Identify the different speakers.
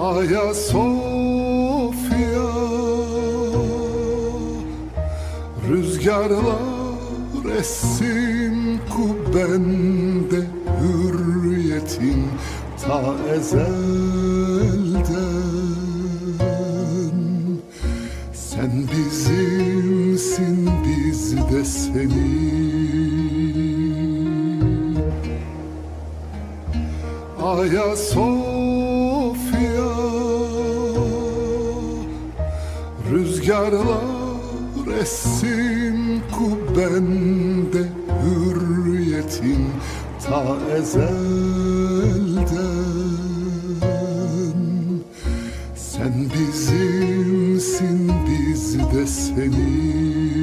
Speaker 1: Aya Sofya Rüzgarlar essin kubbende Hürriyetin ta ezelden. Sen bizimsin biz de senin Aya Sofya Rüzgarlar essin kubbende hürriyetin ta ezelden. Sen bizimsin biz de senin.